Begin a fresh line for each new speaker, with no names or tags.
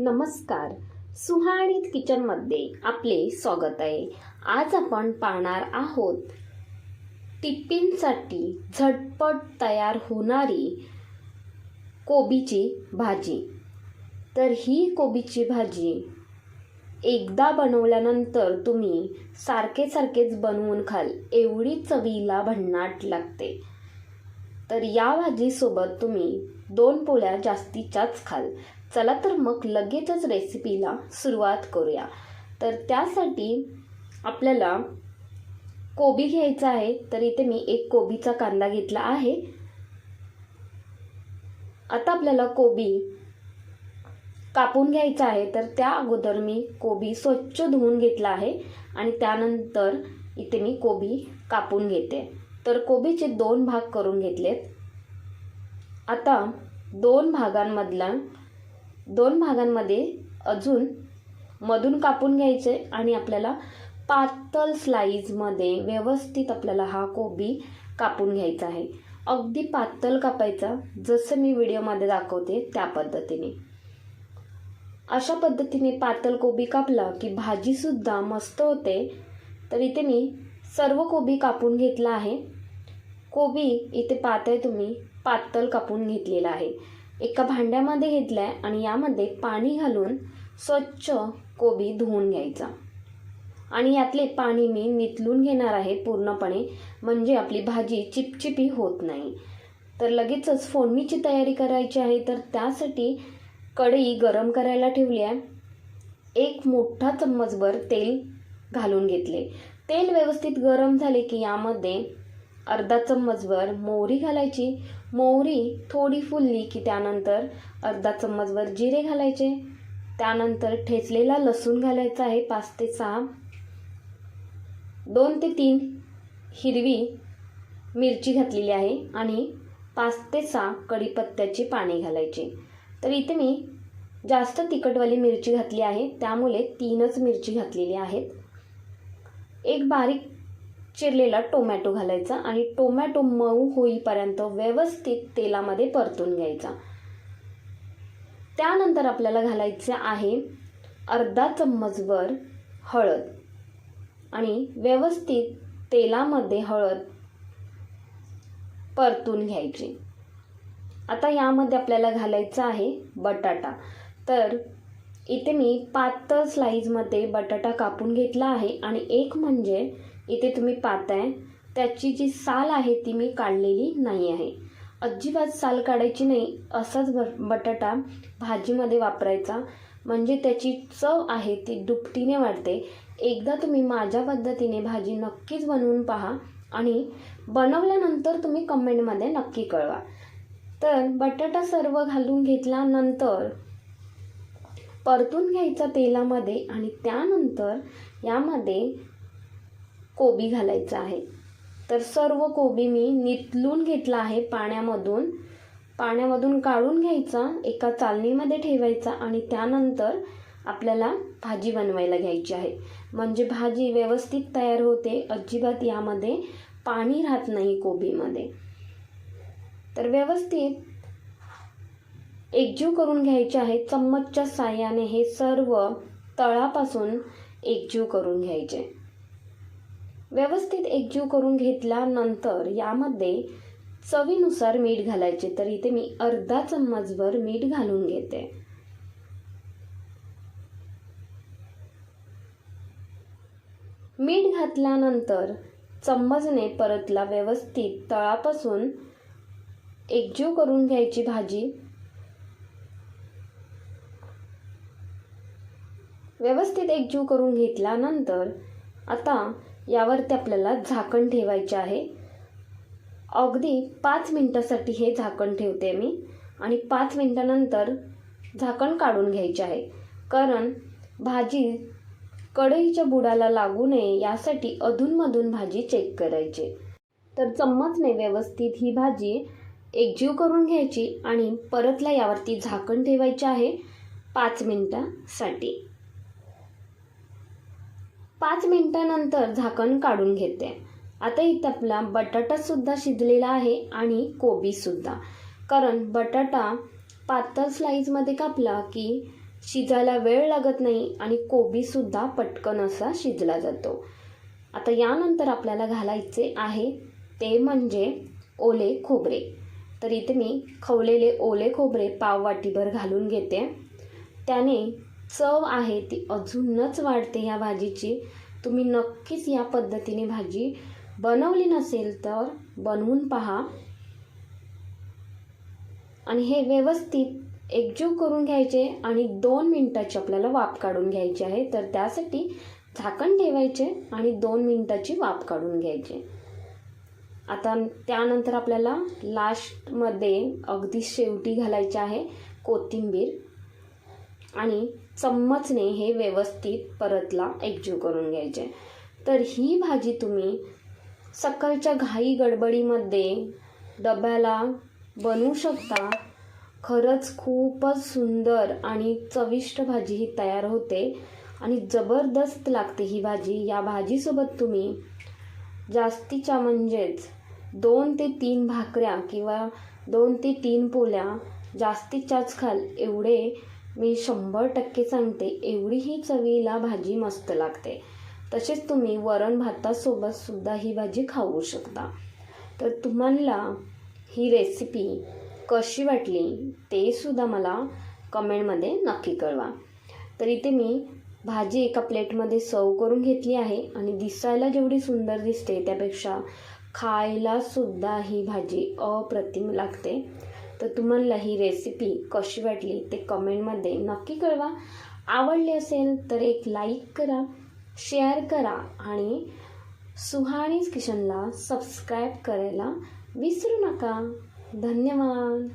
नमस्कार. सुहाणीत किचनमध्ये आपले स्वागत आहे. आज आपण पाहणार आहोत टिप्पींसाठी झटपट तयार होणारी कोबीची भाजी. तर ही कोबीची भाजी एकदा बनवल्यानंतर तुम्ही सारखे सारखेच बनवून खाल एवढी चवीला भन्नाट लागते. तर या भाजीसोबत तुम्ही दोन पोळ्या जास्तीच्याच खाल. चला तर मग लगेचच रेसिपीला सुरुवात करूया. तर त्यासाठी आपल्याला कोबी घ्यायचा आहे तर इथे मी एक कोबीचा कांदा घेतला आहे. आता आपल्याला कोबी कापून घ्यायचा आहे तर त्या अगोदर मी कोबी स्वच्छ धुवून घेतला आहे आणि त्यानंतर इथे मी कोबी कापून घेते. तर कोबीचे दोन भाग करून घेतलेत. आता दोन भागांमधला दोन भागांमध्ये अजून मधून कापून घ्यायचे आणि आपल्याला पातळ स्लाईजमध्ये व्यवस्थित आपल्याला हा कोबी कापून घ्यायचा आहे. अगदी पातळ कापायचा जसं मी व्हिडिओमध्ये दाखवते त्या पद्धतीने. अशा पद्धतीने पातळ कोबी कापला की भाजीसुद्धा मस्त होते. तर इथे मी सर्व कोबी कापून घेतला आहे. कोबी इथे पातळ तुम्ही पातळ कापून घेतलेला आहे. एका भांड्यामध्ये घेतला आहे आणि यामध्ये पाणी घालून स्वच्छ कोबी धुवून घ्यायचा. आणि यातले पाणी मी नितलून घेणार आहे पूर्णपणे म्हणजे आपली भाजी चिपचिपी होत नाही. तर लगेचच फोडणीची तयारी करायची आहे तर त्यासाठी कढई गरम करायला ठेवली आहे. एक मोठा चम्मचभर तेल घालून घेतले. तेल व्यवस्थित गरम झाले की यामध्ये अर्धा चम्मचभर मोहरी घालायची. मोहरी थोडी फुलली की त्यानंतर अर्धा चम्मचभर जिरे घालायचे. त्यानंतर ठेचलेला लसूण घालायचा आहे पाच ते सहा. दोन ते तीन हिरवी मिरची घातलेली आहे आणि पाच ते सहा कढीपत्त्याची पाने घालायची. तर इथे मी जास्त तिखटवाली मिरची घातली आहे. त्यामुळे तीनच मिरची घातलेली आहेत. एक बारीक चिरलेला टोमॅटो घालायचा आणि टोमॅटो मऊ होईपर्यंत व्यवस्थित तेलामध्ये परतून घ्यायचा. त्यानंतर आपल्याला घालायचं आहे अर्धा चम्मचभर हळद आणि व्यवस्थित तेलामध्ये हळद परतून घ्यायची. आता यामध्ये आपल्याला घालायचं आहे बटाटा. तर इथे मी पातळ स्लाईजमध्ये बटाटा कापून घेतला आहे आणि एक म्हणजे इथे तुम्ही पाहताय. त्याची जी साल आहे ती मी काढलेली नाही आहे. अजिबात साल काढायची नाही असाच ब बटाटा भाजीमध्ये वापरायचा. म्हणजे त्याची चव आहे ती दुपटीने वाढते. एकदा तुम्ही माझ्या पद्धतीने भाजी नक्कीच बनवून पहा आणि बनवल्यानंतर तुम्ही कमेंटमध्ये नक्की कळवा. तर बटाटा सर्व घालून घेतल्यानंतर परतून घ्यायचा तेलामध्ये आणि त्यानंतर यामध्ये कोबी घालायचा आहे. तर सर्व कोबी मी नितलून घेतला आहे पाण्यामधून. पाण्यामधून काढून घ्यायचा एका चालणीमध्ये ठेवायचा आणि त्यानंतर आपल्याला भाजी बनवायला घ्यायची आहे. म्हणजे भाजी व्यवस्थित तयार होते अजिबात यामध्ये पाणी राहत नाही कोबीमध्ये. तर व्यवस्थित एकजीव करून घ्यायचे आहे चम्मचच्या साह्याने हे सर्व तळापासून एकजीव करून घ्यायचे. व्यवस्थित एकजीव करून घेतल्यानंतर यामध्ये चवीनुसार मीठ घालायचे. तर इथे मी अर्धा चम्मचभर मीठ घालून घेते. मीठ घातल्यानंतर चम्मचने परतला व्यवस्थित तळापासून एकजीव करून घ्यायची भाजी. व्यवस्थित एकजीव करून घेतल्यानंतर आता यावरती आपल्याला झाकण ठेवायचे आहे. अगदी पाच मिनटासाठी हे झाकण ठेवते मी आणि पाच मिनटानंतर झाकण काढून घ्यायचे आहे. कारण भाजी कढईच्या बुडाला लागू नये यासाठी अधूनमधून भाजी चेक करायची. तर चम्मचने व्यवस्थित ही भाजी एकजीव करून घ्यायची आणि परतला यावरती झाकण ठेवायचे आहे पाच मिनटासाठी. पाच मिनटानंतर झाकण काढून घेते. आता इथं आपला बटाटासुद्धा शिजलेला आहे आणि कोबीसुद्धा कारण बटाटा पातळ स्लाईजमध्ये कापला की शिजायला वेळ लागत नाही आणि कोबीसुद्धा पटकन असा शिजला जातो. आता यानंतर आपल्याला घालायचे आहे ते म्हणजे ओले खोबरे. तर इथे मी खवलेले ओले खोबरे पाव वाटीभर घालून घेते. त्याने चव आहे ती अजूनच वाढते ह्या भाजीची. तुम्ही नक्कीच या पद्धतीने भाजी बनवली नसेल तर बनवून पहा. आणि हे व्यवस्थित एकजीव करून घ्यायचे आणि दोन मिनटाची आपल्याला वाफ काढून घ्यायची आहे. तर त्यासाठी झाकण ठेवायचे आणि दोन मिनटाची वाफ काढून घ्यायची. आता त्यानंतर आपल्याला लास्टमध्ये अगदी शेवटी घालायचे आहे कोथिंबीर. आणि चम्मचने हे व्यवस्थित परतला एकजीव करून घ्यायचे. तर ही भाजी तुम्ही सकाळच्या घाई गडबडीमध्ये डब्याला बनवू शकता. खरंच खूपच सुंदर आणि चविष्ट भाजी ही तयार होते आणि जबरदस्त लागते ही भाजी. या भाजीसोबत तुम्ही जास्तीच्या म्हणजेच दोन ते तीन भाकऱ्या किंवा दोन ते तीन पोल्या जास्तीच्याच खाल एवढे मी शंभर टक्के सांगते एवढी ही चवीला भाजी मस्त लागते. तसेच तुम्ही वरण भातासोबत सुद्धा ही भाजी खाऊ शकता. तर तुम्हाला ही रेसिपी कशी वाटली ते सुद्धा मला कमेंटमध्ये नक्की कळवा. तर इथे मी भाजी एका प्लेटमध्ये सर्व करून घेतली आहे आणि दिसायला जेवढी सुंदर दिसते त्यापेक्षा खायला सुद्धा ही भाजी अप्रतिम लागते. तर तुम्हाला ही रेसिपी कशी वाटली ते कमेंटमध्ये नक्की कळवा. आवडली असेल तर एक लाईक करा शेअर करा आणि सुहानीज किचनला सबस्क्राईब करायला विसरू नका. धन्यवाद.